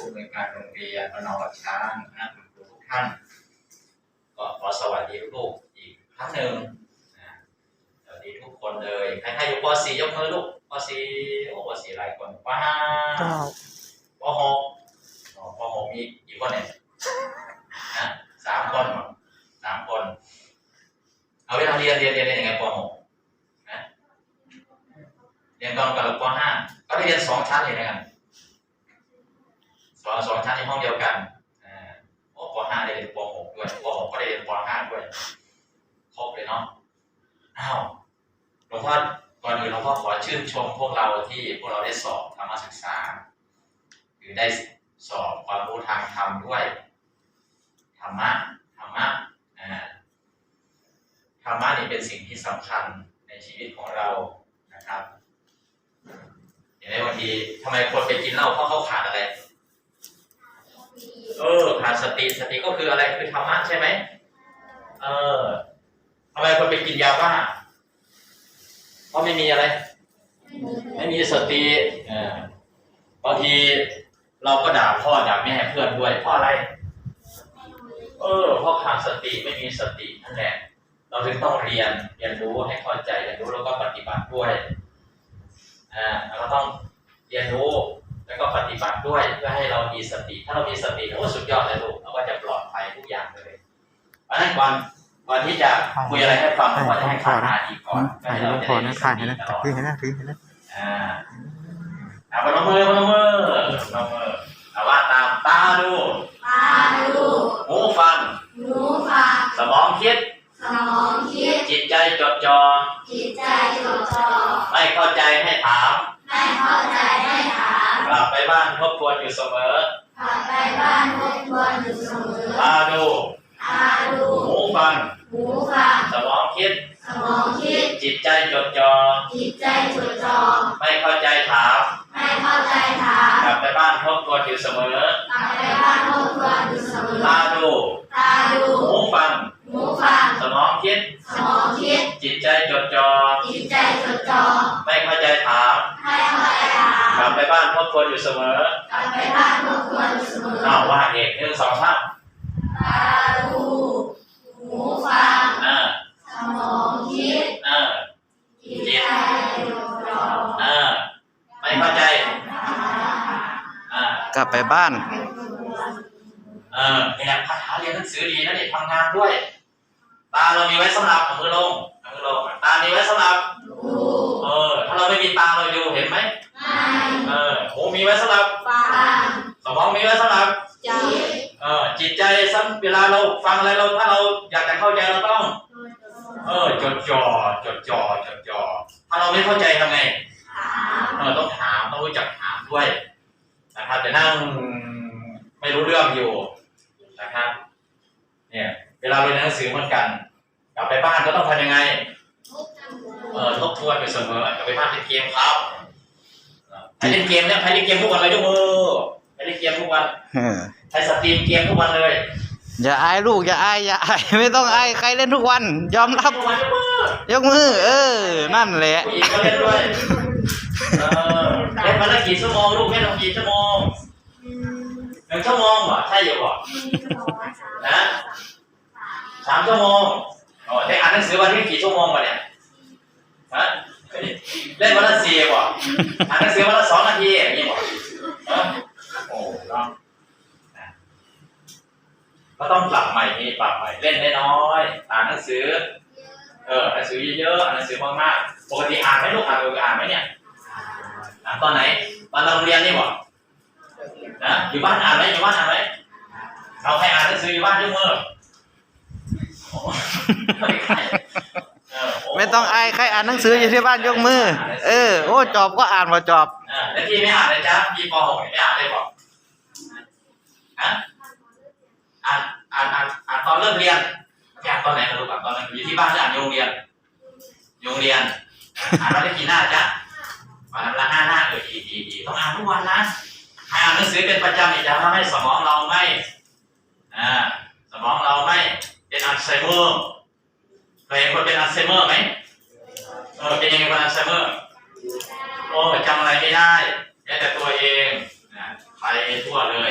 ผู้อำนวยการโรงเรียนมนอช้างคณะครูทุกท่าน ก็ขอสวัสดีลูกๆอีกครั้งหนึ่งนะสวัสดีทุกคนเลยใครๆอยู่ป .4 ยกมือลูกป .4 โอ้ป .4 หลายคนป้าเก้าป .6 อ๋อป .6 มีกี่คนเนี่ยนะสามคนเหรอสามคน เอาเวลาเรียนเรียนเรียนเรียนยังไงป .6 นะเรียนตอนกับป .5 ก็ได้เรียนสองชั้นเลยนะครับ สองสองชั้นในห้องเดียวกันอ่าโอ้ป .5 ได้เรียนป .6 ด้วยป .6 ก็ได้เรียนป .5 ด้วยครบเลยเนาะอ้าวหลวงพ่อก่อนอื่นหลวงพ่อขอชื่นชมพวกเราที่พวกเราได้สอบธรรมศึกษาหรือได้สอบความรู้ทางธรรมด้วยธรรมะธรรมะธรรมะนี่เป็นสิ่งที่สำคัญในชีวิตของเรานะครับเห็นไหมบางทีทำไมคนไปกินเหล้าเพราะเขาขาดอะไร เออขาดสติสติก็คืออะไรคือธรรมะใช่ไหมเออทำไมคนไปกินยาบ้าเพราะไม่มีอะไร ไม่มีสติเออบางทีเราก็ด่าพ่อด่าแม่เพื่อนด้วยเพราะอะไร เออเพราะขาดสติไม่มีสตินั่นแหละเราถึงต้องเรียนเรียนรู้ให้เข้าใจเรียนรู้แล้วก็ปฏิบัติด้วยอ่าเราก็ต้องเรียนรู้ แล้วก็ปฏิบัติด้วยเพื่อให้เรามีสติ ถ้าเรามีสติโอ้สุดยอดเลยลูกเราก็จะปลอดภัยทุกอย่างเลยเพราะฉะนั้นก่อนก่อนที่จะคุยอะไรให้ฟังก่อนจะให้ฟังหาดีก่อนถ่ายรูปพอนะถ่ายเห็นนะถือเห็นนะถือเห็นนะอ่าอ่าพนมมือพนมมือพนมมือเอาว่าตามตาดูตาดู ลับไปบ้าน เออนี่แหละคาถาเรียนหนังสือดีนะเด็กทำงานด้วย ตาเรามีไว้สำหรับเอามือลงเอามือลงตามีไว้สำหรับดูเออ ถ้าเราไม่มีตาเราดูเห็นไหมไม่เออหูมีไว้สำหรับฟังสมองมีไว้สำหรับจิตเออจิตใจซ้ำเวลาเราฟังอะไรเราถ้าเราอยากจะเข้าใจเราต้อง เออจดจ่อจดจ่อจดจ่อถ้าเราไม่เข้าใจทำไงถามเออต้องถามต้องรู้จักถามด้วย นะครับจะนั่งไม่รู้เรื่องอยู่นะครับ เนี่ยเวลาเรียนหนังสือเหมือนกัน กลับไปบ้านก็ต้องทำยังไงเออทบทวนอยู่เสมอกลับไปบ้านเล่นเกมครับใครเล่นเกมเนี่ยใครเล่นเกมทุกวันเลยยกมือใครเล่นเกมทุกวันเออใครสตรีมเกมทุกวันเลยอย่าอายลูกอย่าอายอย่าอายไม่ต้องอายใครเล่นทุกวัน ยอมรับทุกวันยกมือยกมือ เออ นั่นแหละผู้หญิงก็เล่นด้วย เออเล่นวันละกี่ชั่วโมงลูกเล่นวันกี่ชั่วโมงหนึ่งชั่วโมงเหรอใช่อยู่เหรอนะสามชั่วโมงอ๋อได้อ่านหนังสือวันที่กี่ชั่วโมงมาเนี่ยฮะเล่นวันละสี่บ่อ่านหนังสือวันละสองนาทีอย่างนี้บ่ฮะโอ้เนาะนะก็ต้องปรับใหม่นี่ปรับใหม่เล่นน้อยๆอ่านหนังสือ เอออ่านหนังสือเยอะๆอ่านหนังสือมากๆปกติอ่านไหมลูกอ่านเอออ่านไหมเนี่ย อ่านตอนไหนตอนเราโรงเรียนนี่บ่นะอยู่บ้านอ่านไหมอยู่บ้านอ่านไหมเราให้อ่านหนังสืออยู่บ้านด้วยมือโอ้ไม่ใช่เออโไม่ต้องอายใครอ่านหนังสืออยู่ที่บ้านยกมือ เออโอ้จอบก็อ่านว่าจอบอ่าแล้วพี่ไม่อ่านเลยจ้าพี่ป .6 ไม่อ่านเลยบอกฮะอ่านอ่านอ่านอ่านตอนเริ่มเรียนไม่อ่านตอนไหนนะลูกอ่านตอนไหนอยู่ที่บ้านหรืออ่านโรงเรียนโรงเรียนอ่านวันละกี่หน้า เป็นประจำอีกจะทำให้สมองเราไม่อ่าสมองเราไม่เป็นอัลไซเมอร์เคยเห็นคนเป็นอัลไซเมอร์ไหมเออเป็นยังไงคนอัลไซเมอร์ โอ้จำอะไรไม่ได้แม้แต่ตัวเองนะไปทั่วเลย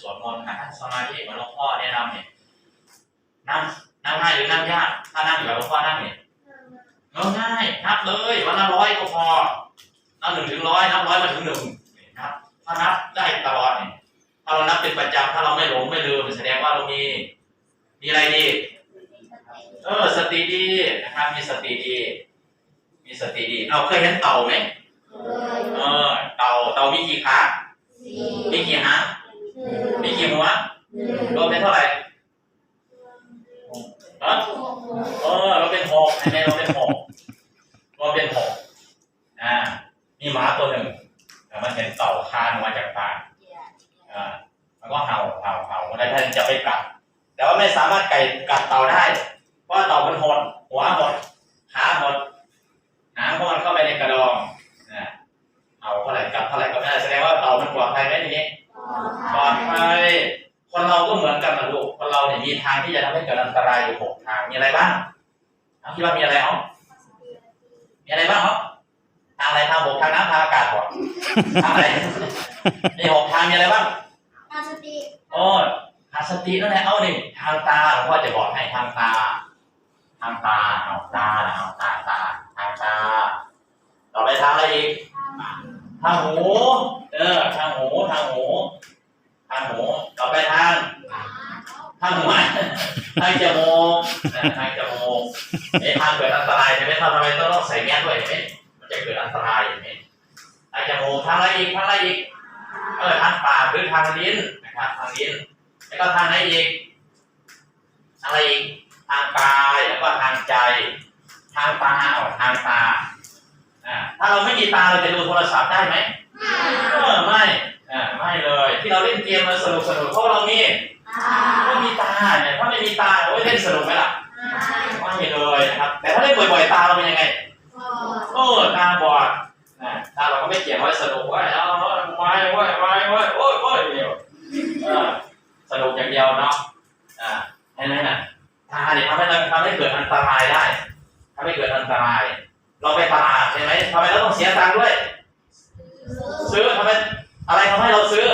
สวดมนต์หัดนั่งสมาธิเหมือนหลวงพ่อแนะนำเนี่ยนั่งนั่งง่ายหรือนั่งยากถ้านั่งแบบหลวงพ่อนั่งเนี่ยเออง่ายนับเลยวันละร้อยก็พอนับหนึ่งถึงร้อยนับร้อยมาถึงหนึ่งนับถ้านับได้ตลอดเนี่ยถ้าเรานับเป็นประจำถ้าเราไม่หลงไม่ลืมแสดงว่าเรามี มีอะไรดี เออสติดีนะครับมีสติดี มีสติดีเอาเคยเห็นเต่าไหมเออเต่าเต่ามีกี่ขามีกี่หางมีกี่หัวรวมเป็นเท่าไหร่ฮะเออเราเป็นหกใช่ไหมเราเป็นหกรวมเป็นหกอ่ามีหมาตัวหนึ่งแต่มันเห็นเต่าคลานออกมาจากปากอ่ามันก็เห่าเห่าเห่าอะไรท่านจะไปกัดแต่ว่าไม่สามารถไก่กัดเต่าได้เพราะ ว่าเต่ามันหด หัวหดขาหดหางของมันเข้าไปในกระดองนะเอาเท่าไหร่กัดเท่าไหร่ก็ไม่ได้แสดงว่าเต่ามันปลอดภัยไหมทีนี้ปลอดภัยคนเราก็เหมือนกันนะลูกคนเราเนี่ยมีทางที่จะทำให้เกิดอันตรายอยู่หกทางมีอะไรบ้างเอาคิดว่ามีอะไรเอามีอะไรบ้างเอาทางอะไรทางบกทางน้ำทางอากาศก่อนทางอะไรมีหกทางมีอะไรบ้างตั้งสติโอ้ยทางสตินั่นแหละเอาหนึ่งทางตาหลวงพ่อจะบอกให้ทางตา ทางตาเอาตาเอาตาตาทางตา ต่อไปทางอะไรอีก ทางหู เออ ทางหู ทางหู ทางหู ต่อไปทาง ทางหัวทางจมูกทางจมูกเอ๊ะทางเกิดอันตรายใช่ไหมทำไมต้องใส่แมสด้วยเนไหมมันจะเกิดอันตรายอย่างนี้ทางจมูกทางอะไรอีก ทางอะไรอีก เออ ทางปากหรือทางลิ้นนะครับ ทางลิ้น แล้วก็ทางไหนอีก อะไรอีก ทางกายแล้วก็ทางใจ ทางตาเอาทางตาอ่าถ้าเราไม่มีตาเราจะดูโทรศัพท์ได้ไหมเออไม่อ่าไม่เลยที่เราเล่นเกมมันสนุกสนุกเพราะเรามีไม่มีตาเนี่ยถ้าไม่มีตาโอ้ยเล่นสนุกไหมล่ะไม่เลยนะครับ แต่ถ้าเล่นบ่อยๆตาเราเป็นยังไงโอ้ตาบอดนะตาเราก็ไม่เกี่ยงว่าสนุกว่าเอาเอาไว้ไว้ไว้ไว้โอ้ยโอ้ยเดียวเออสนุกอย่างเดียวเนาะอ่าเห็นไหมน่ะตา เนี่ยทำให้เราทำให้เกิดอันตรายได้ทำให้เกิดอันตราย เราไปตลาดใช่ไหมทำไมเราต้องเสียตังค์ด้วย ซื้อทำไมอะไรทำให้เราซื้อ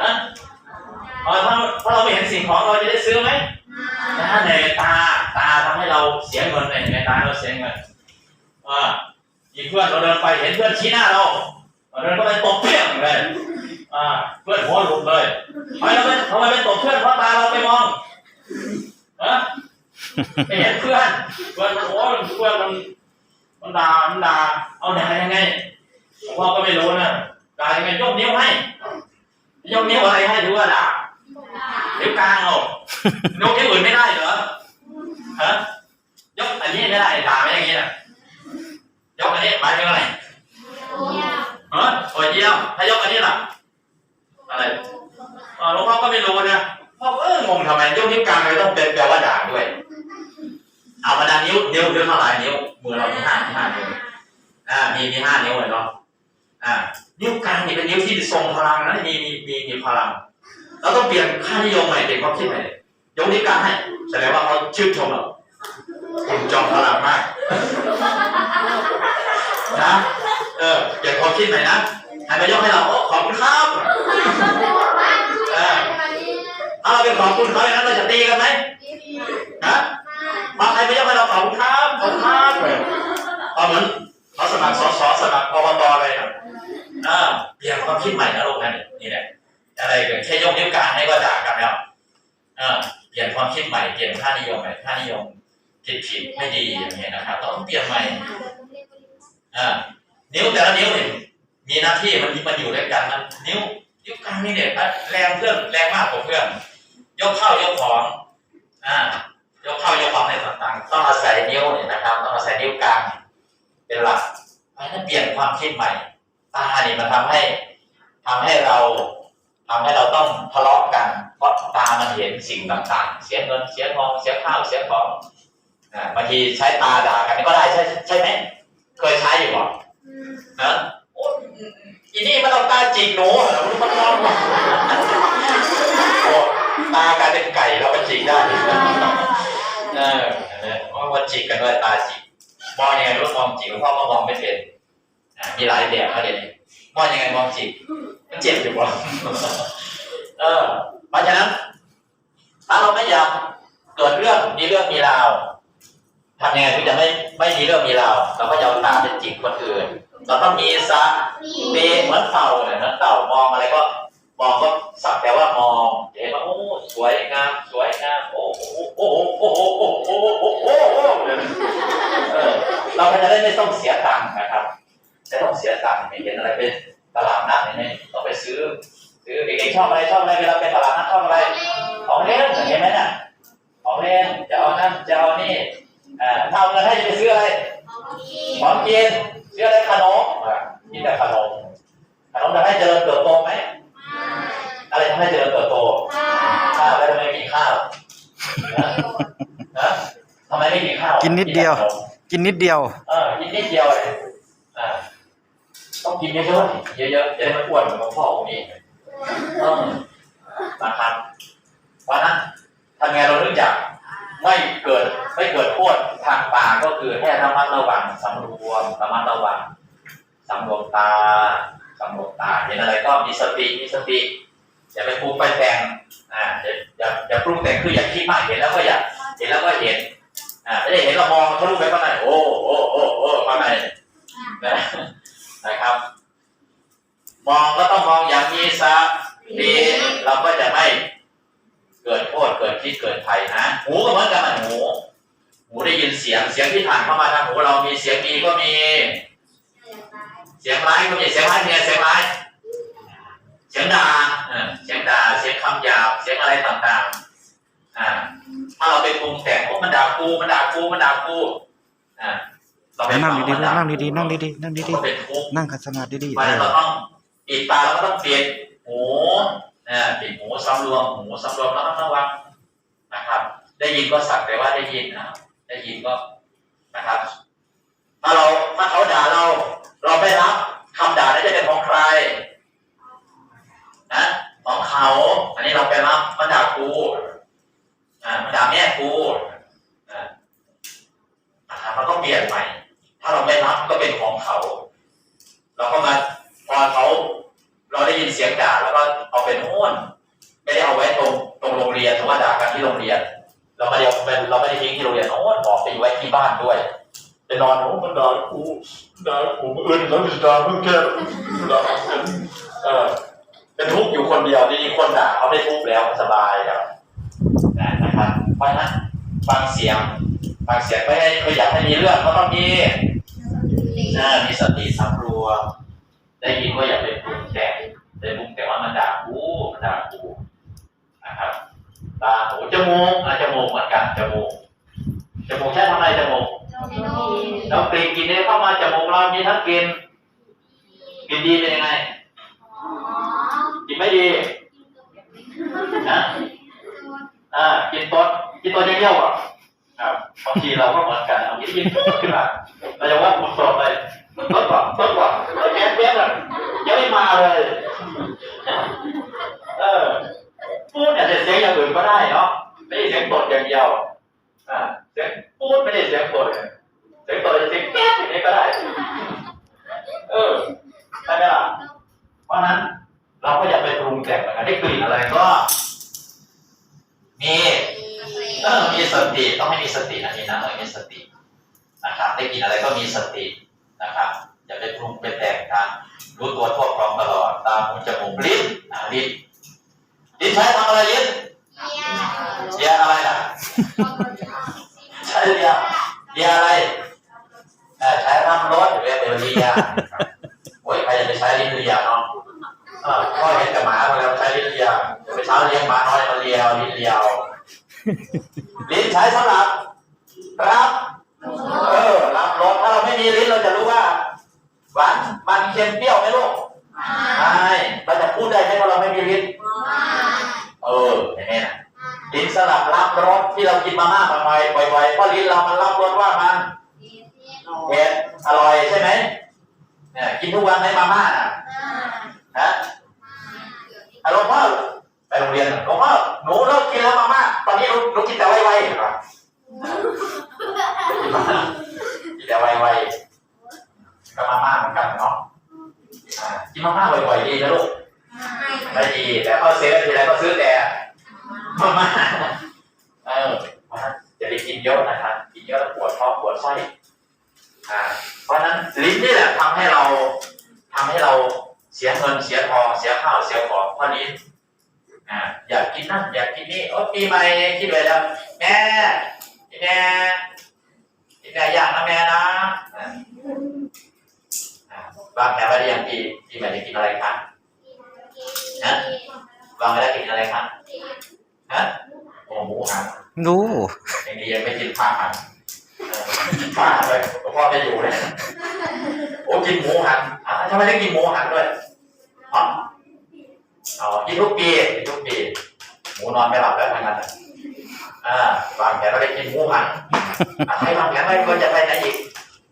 ฮะอ๋อถ้าถ้าะเราไม่เห็นสิ่งของเราจะได้ซื้อไหมนะในตาตาทำให้เราเสียเงินในตาเราเสียเงินอ่าอีกเพื่อนเราเดินไปเห็นเพื่อนชี้หน้าเราเราเดินก็ไปตบเพี้ยงเลยอ่าเพื่อนหัวหลุดเลยทำไมเราไปทำไมไปตบเพื่อนเพราะตาเราไปมอง ฮะไปเห็นเพื่อนเพื่อนมันโอ้ยเพื่อนมันมันด่ามันด่าเอาด่ายังไงพ่อก็ไม่รู้นะด่ายังไงยกนิ้วให้ยกนิ้วอะไรให้ดูว่าด่านิ้วกลางเอายกนิ้วอื่นไม่ได้เหรอฮะยกอันนี้ไม่ได้ด่าไม่อย่างนี้นะยกอันนี้หมายถึงอะไรฮะโอ้ยเยี่ยมถ้ายกอันนี้ล่ะอะไรอ๋อหลวงพ่อก็ไม่รู้นะ พ่อก็เอองงทำไมยกนิ้วกลางเลยต้องเป็นแปลว่าด่าด้วย เอามาดานิ้วนิ้วนิ้วเท่าไหร่นิ้วมือเรามีห้ามีห้านิ้วอ่ามีมีห้านิ้วเลยเนาะอ่า นิ้วกลางนี่เป็นนิ้วที่ทรงพลังนะมีมีมีมีพลังเราต้องเปลี่ยนค่านิยมใหม่เปลี่ยนความคิดใหม่ยกนิ้วกลางให้แสดงว่าเขาชื่นชมเราคุณจอมพลังมากนะเออเปลี่ยนความคิดใหม่นะให้มายกให้เราโอ้ขอบคุณครับเออ ถ้าเราเป็นขอบคุณเขาอย่างนั้นเราจะตีกันไหมฮะมาใครไมายกให้เราขอบคุณครับขอบคุณครับเอาเหมือนเขาสมัครสสสมัครอบตเลยนะอ่าเปลี่ยนความคิดใหม่นะลูกนะนี่แหละอะไรเกิดแค่ยกนิ้วกลางให้ก็ด่ากันแล้วอ่าเปลี่ยนความคิดใหม่เปลี่ยนค่านิยมใหม่ค่านิยมผิดผิดไม่ดีอย่างเงี้ยนะครับต้องเปลี่ยนใหม่อ่านิ้วแต่ละนิ้วเนี่ยมีหน้าที่มันมันอยู่ด้วยกันมันนิ้วนิ้วกลางนี่เนี่ยแรงเพื่อนแรงมากกว่าเพื่อน ยกเข้ายกของอ่ายกเข้ายกของในต่างๆ ต้องอาศัยนิ้วเนี่ยนะครับ ต้องอาศัยนิ้วกลางเป็นหลักเพราะฉะนั้นเปลี่ยนความคิดใหม่ตาเนี่ยมันทำให้ทำให้เราทำให้เราต้องทะเลาะกัน เพราะตามันเห็นสิ่งต่างๆ เสียเงินเสียทองเสียข้าวเสียของอ่าบางทีใช้ตาด่ากันก็ได้ใช่ใช่ไหมเคยใช้อยู่บ่นะโอ้อีนี่มันเอาตาจิกหนูเหรอมันมองโอ้ ตากลายเป็นไก่แล้วมันจิกได้เออเพราะว่าจิกกันด้วยตาจิกมองยังไงรู้มองจิกหลวงพ่อก็มองไม่เป็นมีหลายแบบนะเดี๋ยวนี้มองยังไงมองจิตมันเจ็บอยู่บ่เออเพราะฉะนั้นถ้าเราไม่อยากเกิดเรื่องมีเรื่องมีราวทำยังไงถึงจะไม่ไม่มีเรื่องมีราวเราก็จะเอาตาเป็นจิกคนอื่นเราต้องมีสติเหมือนเต่าเนี่ยนะเต่ามองอะไรก็ มองก็สักแต่ว่ามองเห็นว่าโอ้สวยงามสวยงามโอ้โหโอ้โหโอ้โหโอ้โหโอ้โหโอ้โหเราจะได้ไม่ต้องเสียตังค์นะครับไม่ต้องเสียตังค์ไม่เห็นอะไรเป็นตลาดนัดเนี่ยต้องไปซื้อซื้อเด็กๆชอบอะไรชอบอะไรเวลาไปตลาดนัดชอบอะไร ของเล่นเห็นไหมน่ะของเล่นจะเอานั่นจะเอานี่อ่าถ้าเอาเงินให้ไปซื้ออะไรของกินซื้ออะไรขนมอะกินแต่ขนมขนมจะให้เจริญเติบโตไหม อะไรทำให้เจริญเติบโตข้าวแล้วทำไมไม่กินข้าวนะนะทำไมไม่กินข้าวกินนิดเดียวแต่ขมกินนิดเดียวเออกินนิดเดียวเลยอ่าต้องกินเยอะๆเยอะๆจะได้ไม่อ้วนเหมือนของพ่อองค์นี้ต้องนะครับเพราะฉะนั้นทำไงเราเนื่องจากไม่เกิดไม่เกิดโทษทางปากก็คือให้ระมัดระวังสำรวมระมัดระวังสำรวมตาสำรวมตาเห็นอะไรก็มีสติมีสติ อย่าไปปรุงไปแต่งอ่าอย่าอย่าอย่าปรุงแต่งคืออย่าคิดมากเห็นแล้วก็อย่าเห็นแล้วก็เห็นอ่าไม่ได้เห็นเรามองทะลุไปข้างในโอ้โอ้โอ้โอ้ข้างในนะนะครับ มองก็ต้องมองอย่างมีสติเราก็จะไม่เกิดโทษเกิดพิษเกิดภัยนะหูก็เหมือนกันนะหูหูได้ยินเสียงเสียงที่ผ่านเข้ามาทางหูเรามีเสียงดีก็มี เสียงร้ายก็มีเสียงร้ายเนี่ยเสียงร้ายเสียงด่า อะไรต่างๆอ่าถ้าเราไปปรุงแต่งว่ามันด่ากูมันด่ากูมันด่ากูอ่าเราไปนั่งฟัดีว่าๆมันั่งดีๆนั่งดีๆนั่งมันดีก็เป็นทุกข์ๆนั่งขัดสมาธิดีๆเพราะเอฉะนั้นอเราต้องปิดตาแล้วก็ต้องปิดหูนะปิดหูสำรวมหูสำรวมแล้วก็ระวังนะครับ ได้ยินก็สักแต่ว่าได้ยินนะได้ยินก็นะครับ ถ้าเราถ้าเขาด่าเรา เราไม่รับคำด่านั้นจะเป็นของใครนะ ของเขา อันนี้เราไปรับมันด่ากูอ่ามันด่าแม่กูอ่านะครับเราต้องเปลี่ยนใหม่ ถ้าเราไม่รับก็เป็นของเขา เราก็มาพอเขาเราได้ยินเสียงด่าแล้วก็เอาไปโน่นไม่ได้เอาไว้ตรงตรงโรงเรียนหรือว่าด่ากันที่โรงเรียน เราไม่ได้เอาเป็นเราไม่ได้ทิ้งที่โรงเรียนโน่นบอกไปไว้ที่บ้านด้วยไปนอนโอ้มันด่ากูด่ากูมึงอื่นแล้วมันด่ามึงแค่ด่าเออ เป็นทุกข์อยู่คนเดียวทีนี้คนด่าเขาไม่ทุกข์แล้วสบายแล้วนะครับเพราะฉะนั้นฟังเสียงฟังเสียงไม่ให้เคยอยากให้มีเรื่องก็ต้องมีน่ามีสติสำรวมได้ยินว่าอย่าไปปรุงแต่งไปปรุงแต่งว่ามันด่ากูมันด่ากูนะครับตาหูจมูกอะจมูกเหมือนกันจมูกจมูกใช้ทำอะไรจมูกแล้วกลิ่นกลิ่นเนี่ยเข้ามาจมูกเรามีทั้งกลิ่นกลิ่นดีเป็นยังไง กินไม่ดีนะอ่ากินตดกลิ่นตดยังเยี่ยวอะครับบางทีเราก็เหมือนกันเอายิ้มยิ้มขึ้นมาเราจะว่าคุณสดเลยลดกว่าลดกว่าแก๊สแก๊สอะยังไม่มาเลย เออพูดเนี่ยเสียงอย่างอื่นก็ได้เนาะไม่ใช่เสียงตดอย่างเดียวอ่าเสียงพูดไม่ได้เสียงตดเลยเสียงตดเสียงแก๊สอย่างนี้ก็ได้ เออได้ไหมล่ะเพราะนั้น เราก็อย่าไปปรุงแต่งกันได้กลิ่นอะไรก็มีเออมีสติต้องให้มีสตินะนี่นะเออมีสตินะครับได้กลิ่นอะไรก็มีสตินะครับอย่าไปปรุงไปแต่งกันรู้ตัวทั่วพร้อมตลอดตามหูจมูกลิ้นอะลิ้นลิ้นใช้ทำอะไรลิ้นเลียอะไรล่ะใช้เลียเลียอะไรเออใช้รำรถหรือเรียกเดี๋ยวเลียโอ้ยใครจะไปใช้ลิ้นเลียเนาะเออ พ่อเห็นแต่หมามาแล้วใช้ลิ้นเลียเดี๋ยวไปเช้าเลี้ยงหมาน้อยมาเลียเอาลิ้นเลียเอาลิ้นใช้สำหรับรับเออรับรสถ้าเราไม่มีลิ้นเราจะรู้ว่าหวานมันเค็มเปรี้ยวไหมลูกไม่เราจะพูดได้ไหมว่าเราไม่มีลิ้นเออเห็นไหมนะลิ้นสลับรับรสที่เรากินมาม่าบ่อยๆบ่อยๆเพราะลิ้นเรามันรับรสว่ามันเผ็ดอร่อยใช่ไหมเนี่ยกินทุกวันไหมมาม่าน่ะฮะอะ หลวงพ่อไปโรงเรียนหลวงพ่อหนูเลิกกินแล้วมาม่าตอนนี้หนูหกินแต่ไวไวเห็นปะกินแต่ไวไวกับมาม่าเหมือนกันเนาะกินมาม่าบ่อยๆดีนะลูกไม่ดีแต่พอเซฟทีไรก็ซื้อแต่มาม่าเออจะไปกินเยอะนะครับกินเยอะแล้วปวดท้องปวดไส้เพราะนั้นลิ้นนี่แหละทำให้เราทำให้เรา เสียเงินเสียทองเสียข้าวเสียของเพราะลิ้นอ่าอยากกินนั่นอยากกินนี่โอ้ปีใหม่คิดเลยแล้วแม่พี่แม่พี่แม่อยากนะแม่นะอ่าอ่าวางแผนไว้หรือยังปีปีใหม่จะกินอะไรคะนะวางไว้แล้วกินอะไรคะฮะโอ้หมูหันดูอย่างนี้ยังไม่กินผ้าหันเออผ้าเลยพ่อไม่อยู่เลยโอ้กินหมูหันอะทำไมต้องกินหมูหันด้วย อ๋ออ๋อกินทุกปีกินทุกปี หมูนอนไม่หลับแล้วทั้งนั้นอะอ่าวางแผนว่าได้กินหมูหันอะให้วางแผนไว้ควรจะไปไหนอีก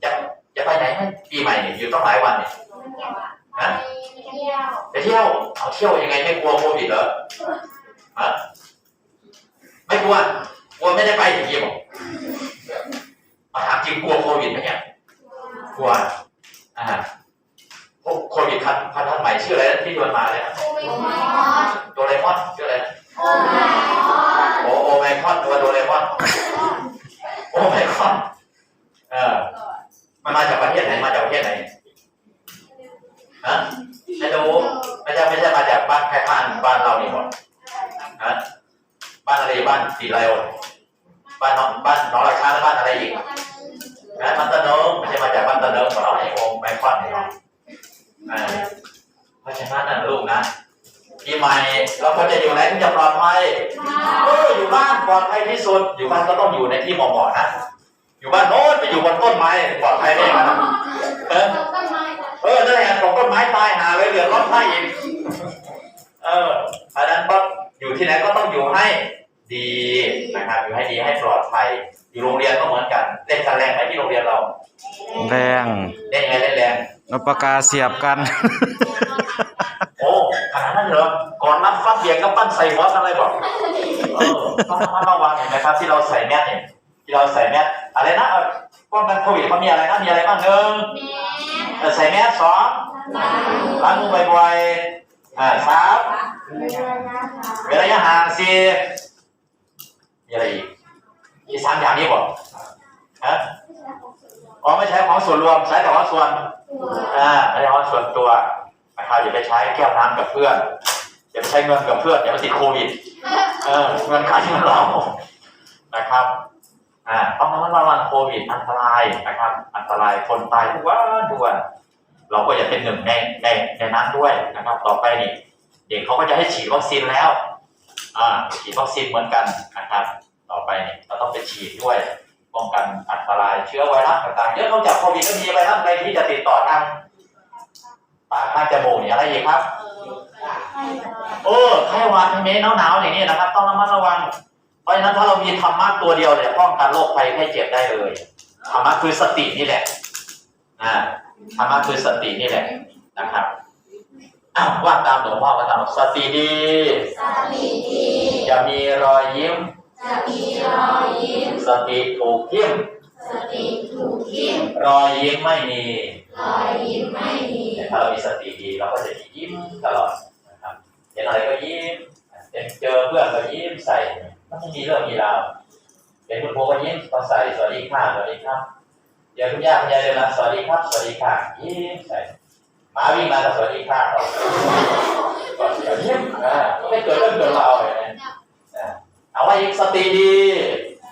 จะจะไปไหนไหมปีใหม่เนี่ยอยู่ต้องหลายวันเนี่ยฮะไปเที่ยวเอาเที่ยวยังไงไม่กลัวโควิดเหรอฮะไม่กลัวกลัวไม่ได้ไปอย่างนี้บอกมาถามจริงกลัวโควิดไหมเนี่ยกลัวอ่า โคโควิดพันพันธุ์ใหม่ชื่ออะไรนะที่โดนมาเลยนะโดเรมอนชื่ออะไรนะโอโอไมคอนตัวโดเรมอนโอไมคอนเออมันมาจากประเทศไหนมาจากประเทศไหนฮะไม่รู้ไม่ใช่ไม่ใช่มาจากบ้านแค่บ้านบ้านเรานี่หมดฮะบ้านอะไรบ้านสีไรโอบ้านน้องบ้านน้องราชาแล้วบ้านอะไรอีกนะบ้านตะเนิงไม่ใช่มาจากบ้านตะเนิงของเราไอโอมไมคอนนี่หรอกอ่า เพราะฉะนั้นนะลูกนะปีใหม่เราควรจะอยู่ไหนถึงจะปลอดภัยเอออยู่บ้านปลอดภัยที่สุด อยู่บ้านก็ต้องอยู่ในที่เหมาะๆนะ อยู่บ้านโน้นไปอยู่บนต้นไม้ปลอดภัยได้ไหมเออเออนั่นแหละตกต้นไม้ตายหาเลยเหลือรถไฟอีกเอออันนั้นก็อยู่ที่ไหนก็ต้องอยู่ให้ดีนะครับอยู่ให้ดีให้ปลอดภัยอยู่โรงเรียนก็เหมือนกันเล่นกันแรงไหมที่โรงเรียนเราแรงเล่นยังไงเล่นแรง เอาปากกาเสียบกัน โอ้ขนาดนั้นเหรอ ก่อนรับฟัดเบียงก็ปั้นใส่หัวกันเลยบอกเออต้องระมัดระวังเห็นไหมครับ ที่เราใส่แมสเนี่ยที่เราใส่แมสอะไรนะเออป้องกันโควิดเขามีอะไรนะมีอะไรบ้างหนึ่งเออใส่แมสสองล้างมือบ่อยๆอ่าสามเว้นระยะห่างสี่มีอะไรอีกมีสามอย่างนี้บอกฮะอ๋อไม่ใช้ของส่วนรวมใช้แต่ของส่วน อ่าไม่ใช่ของส่วนตัวนะครับอย่าไปใช้แก้วน้ำกับเพื่อนอย่าไปใช้เงินกับเพื่อนอย่าไปติดโควิดเออเงินใครเงินเรานะครับอ่าต้องระมัดระวังโควิดอันตรายนะครับ อันตรายคนตายทุกวันทุกวันเราก็อย่าเป็นหนึ่งในในในนั้นด้วยนะครับ ต่อไปนี่เด็กเขาก็จะให้ฉีดวัคซีนแล้วอ่าฉีดวัคซีนเหมือนกันนะครับ ต่อไปนี่เราต้องไปฉีดด้วย ป้องกันอันตรายเชื้อไวรัสต่างๆเยอะนอกจากโควิดก็มีไวรัสอะไรที่จะติดต่อทางปากทางจมูกนี่อะไรอีกครับเออไข้หวัดเมหนาวหนาวๆอย่างนี้นะครับ ต้องระมัดระวัง เพราะฉะนั้นถ้าเรามีธรรมะตัวเดียวเนี่ยป้องกันโรคภัยไข้เจ็บได้เลยธรรมะคือสตินี่แหละอ่าธรรมะคือสตินี่แหละนะครับอ้าวว่าตามหลวงพ่อก็ตามสติดีจะมีรอยยิ้ม สติถูกทิ่มรอยยิ้มไม่มีแต่ถ้าเรามีสติดีเราก็จะยิ้มตลอดนะครับเห็นอะไรก็ยิ้มเห็นเจอเพื่อนก็ยิ้มใส่มันไม่มีเรื่องมีราวเห็นคุณโบก็ยิ้มก็ใส่สวัสดีค่ะสวัสดีครับเดี๋ยวคุณย่าคุณยายเดินมาสวัสดีครับสวัสดีค่ะยิ้มใส่หมาวิ่งมาก็สวัสดีค่ะก็เดี๋ยวยิ้มอ่าไม่เกิดเรื่องเกิดราวเลยนะอ่ ว่าอีกสติดี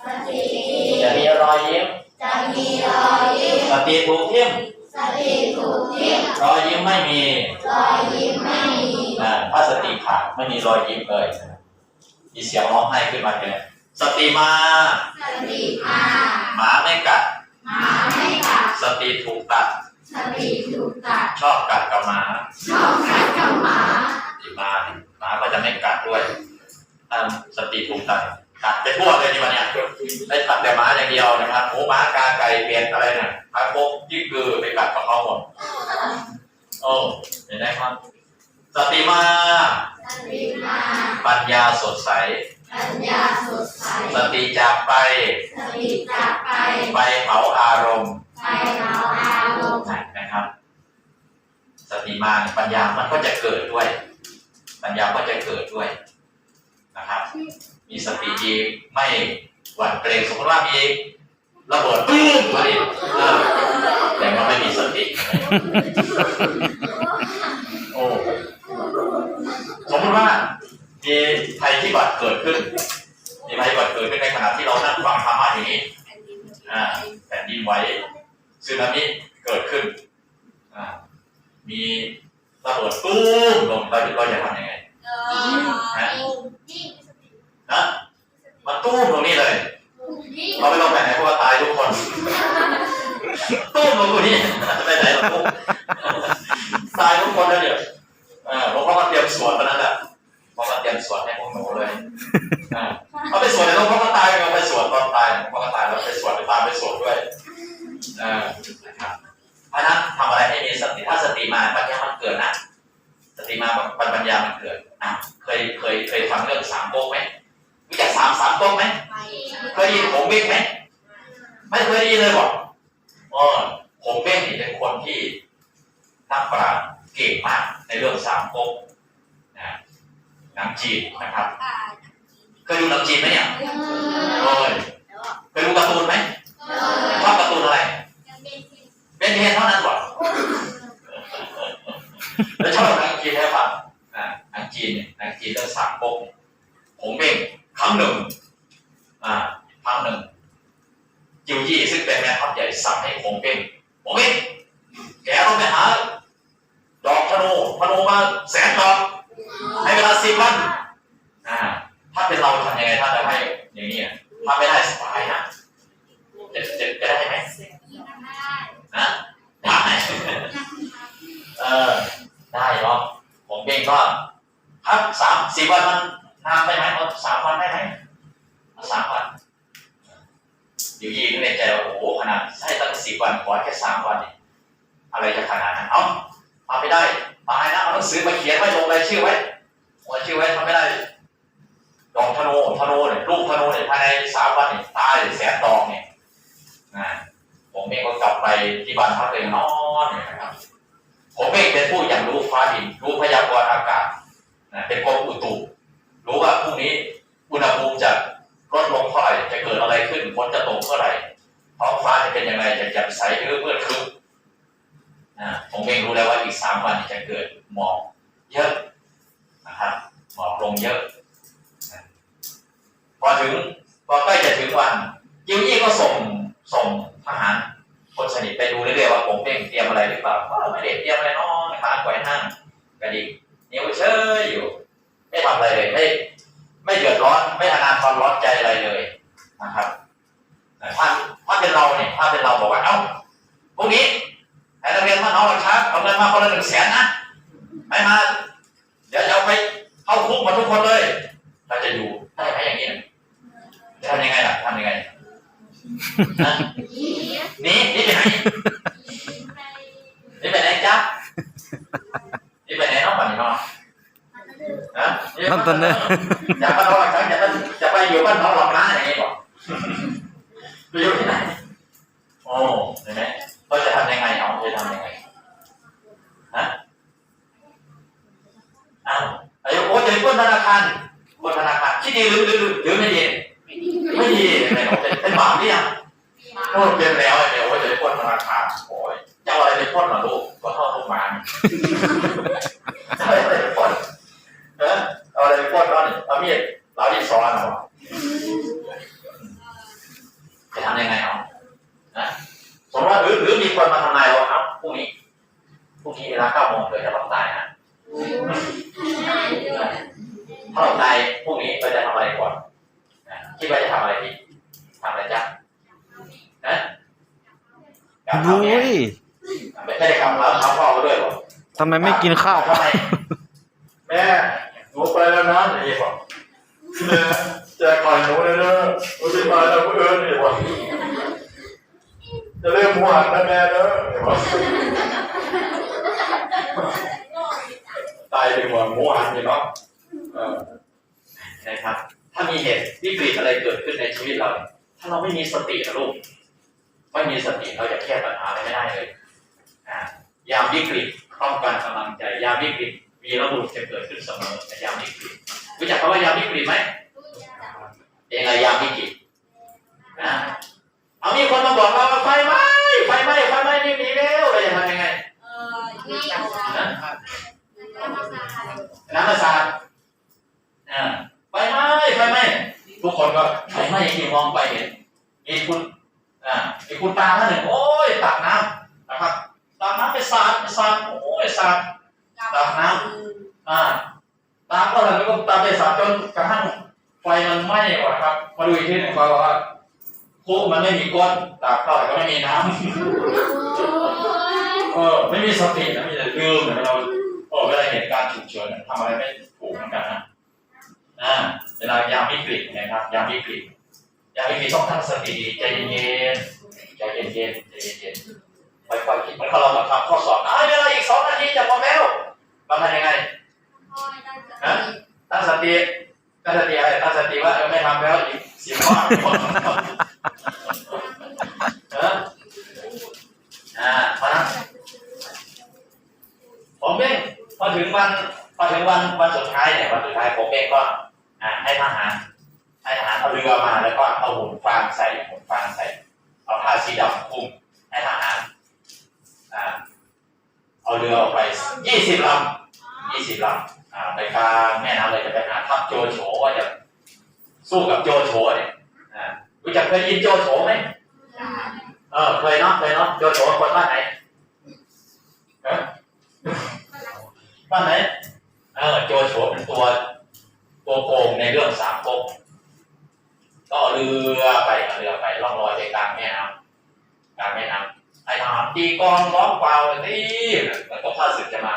สติดีจะมีรอยยิ้มจะมีรอยยิ้มสติถูกทิ่มสติถูกทิ่มรอยยิ้มไม่มีรอยยิ้มไม่มีนะถ้าสติขาดไม่มีรอยยิ้มเลยมีเสียงร้องไห้ขึ้นมาเลยสติมา สติมาหมาไม่กัดหมาไม่กัด สติถูกตัด สติถูกตัด ชอบกัดกับหมา ชอบกัดกับหมาสติมาหมาก็จะไม่กัดด้วย ถ้าสติถูกตัดกัดไปทั่วเลยนี่มันเนี่ยได้ตัดแต่หมาอย่างเดียวนะครับหมูหมากาไก่เบียนอะไรเนี่ยพาโคกยิ่คือไปกัดกับเขาหมดโอ้เห็นไหมครับ สติมา ปัญญาสดใสสติจากไปไปเผาอารมณ์นะครับ สติมาปัญญามันก็จะเกิดด้วย ปัญญาก็จะเกิดด้วย นะครับ มีสติดีไม่หวั่นเกรงสมมติว่ามีระเบิดปื้มมาดิเออแต่ว่าไม่มีสติ โอ้สมมติว่ามีภัยพิบัติเกิดขึ้น มีภัยพิบัติเกิดขึ้นในขณะที่เรานั่งฟังธรรมะอย่างนี้อ่าแผ่นดินไหวสึนามิเกิดขึ้นอ่ามีระเบิดตู้มลงเราเราจะทำยังไง นะมันตู้มตรงนี้เลย เราไม่ต้องไปไหนเพราะว่าตายทุกคน ตู้มลงตรงนี้ไปไหนหรอกตู้มตายทุกคนแล้วเดี๋ยวเออหลวงพ่อก็เตรียมสวดตอนนั้นแหละหลวงพ่อก็เตรียมสวดให้พวกหนูเลยอ่าเอาไปสวดในหลวงพ่อก็ตายเอาไปสวดตอนตายหลวงพ่อก็ตายแล้วไปสวดไปตามไปสวดด้วยเออนะครับเพราะฉะนั้นทำอะไรให้มีสติถ้าสติมาปัญญามันเกิดนะ สติมาปัญญามันเกิด อะเคยเคยเคยฟังเรื่องสามโก๊กไหมรู้จักสามสามโก๊กไหมเคยได้ยินผมเบ้งไหมไม่เคยได้ยินเลยบอกอ๋อผมเบ้งนี่เป็นคนที่นักปราชญ์เก่งมากในเรื่องสามก๊กนะหนังจีนนะครับเคยดูหนังจีนไหมเนี่ยโอ้ยเคยดูการ์ตูนไหมชอบการ์ตูนอะไรเป็นเพียงเท่านั้นหรอแล้วชอบหนังจีนใช่ปะอ่าห นังจีนเนี่ยนังจีนเรื่องสามก๊กผมเองครั้งหนึ่งอ่าครั้งหนึ่งจิวยี่ซึ่งเป็นแม่ทัพใหญ่สั่งให้ผมเองผมเองแกต้องไปหา ดอกธนูธนูมาแสนดอกให้เวลาสิบวันอ่า ถ้าเป็นเราทำยังไงถ้าจะให้อย่างนี้อะถ้าไม่ได้สบายนะจะจะจะได้ไหมนะได้ เออ ได้เนาะผมเองก็ครับสามสี่วันมันนานไปไหมเอาสามวันได้ไหม สามวันอยู่ยี่นึกในใจว่าโอ้โหขนาดให้ตั้งสิบวันขอแค่สามวันเนี่ยอะไรจะขนาดนั้น เอ้าทำไม่ได้ตายนะเอาหนังสือมาเขียนไว้ลงรายชื่อไว้ลงรายชื่อไว้ทำไม่ได้ ดอกธนูธนูเนี่ยลูกธนูเนี่ยภายในสามวันเนี่ยตายแสนดอกเนี่ยนะผมเองก็กลับไปที่บ้านพักเลยนอนเนี่ยนะครับ ผมเองเป็นผู้อย่างรู้ฟ้าดิน รู้พยากรณ์อากาศนะเป็นกรมอุตุ รู้ว่าพรุ่งนี้ อุณหภูมิจะลดลงเท่าไหร่จะเกิดอะไรขึ้นฝนจะตก เมื่อไหร่ท้องฟ้าจะเป็นยังไงจะแจ่มใสหรือมืดครึ้มอ่าผมเองรู้แล้วว่าอีกสามวันจะเกิดหมอกเยอะนะครับหมอกลงเยอะพอถึงพอใกล้จะถึงวันยิวยี่ก็ส่งส่งทหารคนสนิทไปดูเรื่อยๆว่าผมเองเตรียมอะไรหรือเปล่าก็ไม่ได้เตรียมอะไรน้องขาไกวห้างกระดิกนิ้วเชยอยู่ ไม่ทำอะไรเลยไม่ไม่เดือดร้อน ไม่อนาคตร้อนใจอะไรเลยนะครับ ถ้าถ้าเป็นเราเนี่ยถ้าเป็นเราบอกว่าเอ้าพรุ่งนี้ให้นักเรียนมาเอาชักเอาเงินมาคนละหนึ่งแสนนะไม่มา เดี๋ยวจะเอาไปเข้าคุกหมาทุกคนเลยเราจะอยู่ได้ไหมอย่างนี้นะจะทำยังไงล่ะทำยังไงนะหนี่นี่ไปไหนนี่ไปไหนจ๊ะนี่ไปไหนน้องปั่นน้องนะนั่นตอนนี้อยากมาเอาหลักฐานจะไปจะไปอยู่บ้านน้องหลับน้าอย่างนี้บอก ไปอยู่ที่ไหนโอ้เห็นไหมเราจะทำยังไงเอาจะทำยังไงฮะอ้าวไอ้โอ้จะไปปล้นธนาคารปล้นธนาคารที่ดีหรือหรือหรือไม่ดีไม่ดีไม่หรอกเป็นเป็นบาปหรือยังโอ้เป็นแล้วไอ้เดี๋ยวว่าจะไปปล้นธนาคารโอ้ยจะอะไรไปปล้นหรอลูกก็เท่าลูกมาเนี่ยจะอะไรไปปล้นเออเอาอะไรไปปล้นก็เนี่ยเอามีดเราที่ซ้อนเอ จะทำยังไงเอานะสมมติว่าหรือหรือมีคนมาทำนายเราครับพรุ่งนี้พรุ่งนี้เวลาเก้าโมงเธอจะต้องตายนะถ้าเราตายพรุ่งนี้เราจะทำอะไรก่อนนะคิดว่าจะทำอะไรพี่ทำอะไรจ๊ะนะกลับยุ้เท้าเนี่ยยไม่ได้กลับเท้าเท้าพ่อมาด้วยหรอทำไมไม่กินข้าวทำไมแม่หนูไปแล้วนะอย่างนี้บอก แม่จะก่อยหนูเลยเนอะหนูจะมาแล้วเพื่อนนี่บอกจะเริ่มหัวนะแม่เนอะนี่บอกตายดีกว่าหมูหันนี่เนาะเออนะครับ ถ้ามีเหตุวิกฤตอะไรเกิดขึ้นในชีวิตเรา ถ้าเราไม่มีสตินะลูกไม่มีสติเราจะแก้ปัญหาอะไรไม่ได้เลยอ่ายามวิกฤตต้องการกำลังใจยามวิกฤตวีรบุรุษจะเกิดขึ้นเสมอในยามวิกฤตรู้จักคำว่ายามวิกฤตไหม เป็นอะไรยามวิกฤตนะเอามีคนมาบอกเราว่าไฟไหม้ไฟไหม้ไฟไหม้นี่หนีแล้วเราจะทำยังไงน้ำมาสาดนะไฟไหม้ไฟไหม้ทุกคนก็ไฟไหม้ที่มองไปเห็นมีคุณอ่ามีคุณตาท่านหนึ่งโอ้ยตักน้ำนะครับตักน้ำไปสาดไปสาดโอ้ยสาดตักน้ำอ่าตาก็เลยก็ตาไปสาดจนกระทั่ง ไฟมันไหม้หมดครับ มาดูอีกทีหนึ่งเขาบอกว่าคุกมันไม่มีก้นตากเท่าไหร่ก็ไม่มีน้ำเออไม่มีสตินะมีแต่ลืมเหมือนเราโอ้เวลาเหตุการณ์ฉุกเฉินทำอะไรไม่ถูกเหมือนกันนะอ่าเวลายามวิกฤตนะครับ ยามวิกฤตยามวิกฤตต้องตั้งสติใจเย็นๆใจเย็นๆใจเย็นๆค่อยๆคิดเหมือนเราแบบทำข้อสอบนะเอ้ยเวลาอีกสองนาทีจะหมดแล้วเราทำยังไงตั้งสติ ตั้งสติอะไรตั้งสติว่าเออไม่ทำแล้วอีกสิบวันเอออ่าพอนะผมเองพอถึงวันพอถึงวันวันสุดท้ายเนี่ยวันสุดท้ายผมเองก็อ่าให้ทหารให้ทหารเอาเรือมาแล้วก็เอาหุ่นฟางใส่หุ่นฟางใส่เอาผ้าสีดำคลุมให้ทหารอ่าเอาเรือออกไปยี่สิบลำยี่สิบลำ ไปกลางแม่น้ำเลยจะไปหาทัพโจโฉว่าจะสู้กับโจโฉเนี่ยอ่ารู้จักเคยยินโจโฉไหมเออเคยเนาะเคยเนาะโจโฉคนบ้านไหนเออบ้านไหนเออโจโฉเป็นตัวตัวโกงในเรื่องสามก๊กก็เอาเรือไปเอาเรือไปล่องลอยไปกลางแม่น้ำกลางแม่น้ำไอ้ทหารตีกลองร้องเปล่านี่มันก็ข้าศึกจะมา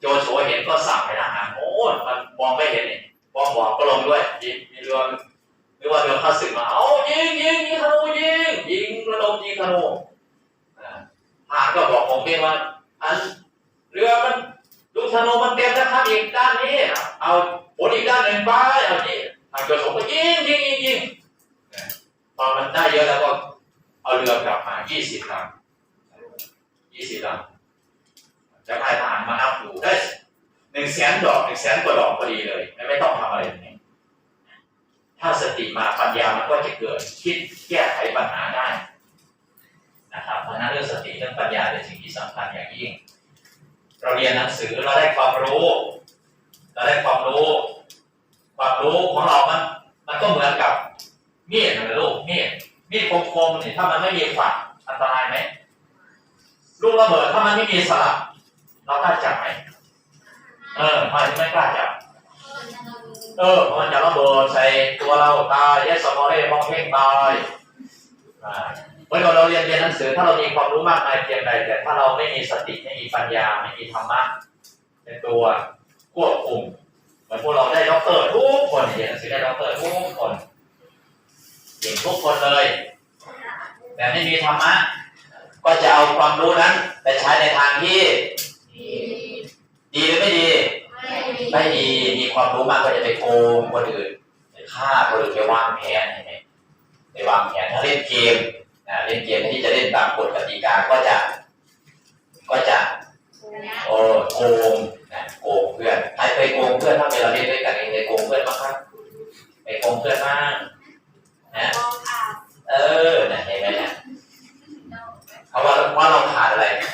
โจโฉเห็นก็สั่งให้ทหารโอ้มันมองไม่เห็นนี่มองบอกก็ลงด้วยยิงมีเรือหรือว่าเรือข้าศึกมาเอายิงยิงยิงธนูยิงยิงระดมยิงธนูอ่าทหารก็บอกผมเองว่าอันเรือมันลูกธนูมันเต็มนะครับอีกด้านนี้ เอาผลอีกด้านหนึ่งไปเอาที่ทางโจโฉก็ยิงยิงยิงยิงพอมันได้เยอะแล้วก็เอาเรือกลับมา 20ลำ20ลำ จะให้ทหารมานับดูได้หนึ่งแสนดอกหนึ่งแสนกว่าดอกพอดีเลย ไม่ต้องทำอะไรเลยถ้าสติมาปัญญามันก็จะเกิดคิดแก้ไขปัญหาได้นะครับเพราะนั้นเรื่องสติเรื่องปัญญาเป็นสิ่งที่สำคัญอย่างยิ่ง เราเรียนหนังสือเราได้ความรู้ เราได้ความรู้ ความรู้ของเรามันมันก็เหมือนกับมีดนะลูกมีดมีดคมๆเนี่ยถ้ามันไม่มีฝักอันตรายไหมลูกระเบิดถ้ามันไม่มีสลัก เรากล้าจับไหมเออมาไม่กล้าจับ เออเพราะมันจะระเบิดใส่ตัวเราตายเยสมอเร่มองเพ่งตายเมื่อเราเรียนเรียนหนังสือถ้าเรามีความรู้มากมายเพียงใดแต่ถ้าเราไม่มีสติไม่มีปัญญาไม่มีธรรมะเป็นตัวควบคุมเหมือนพวกเราได้ด็อกเตอร์ทุกคนเรียนหนังสือได้ด็อกเตอร์ทุกคนเก่งทุกคนเลย แต่ไม่มีธรรมะก็จะเอาความรู้นั้นไปใช้ในทางที่ ดีหรือไม่ดี ไม่ดี มีความรู้มากก็จะไปโกงคนอื่นไปฆ่าคนอื่นไปวางแผนเห็ไหมไปวางแผนถ้าเล่นเกมนะเล่นเกมที่จะเล่นตามกฎกติกาก็จะ ก็จะโอ้โกงนะโกงเพื่อนใครเคยโกงเพื่อนบ้างเวลาเล่นด้วยกันเองเคยโกงเพื่อนบ้างครับไปโกงเพื่อนบ้างนะเออนเห็นไหมเนี่ยเขาว่าว่าเราขาดอะไร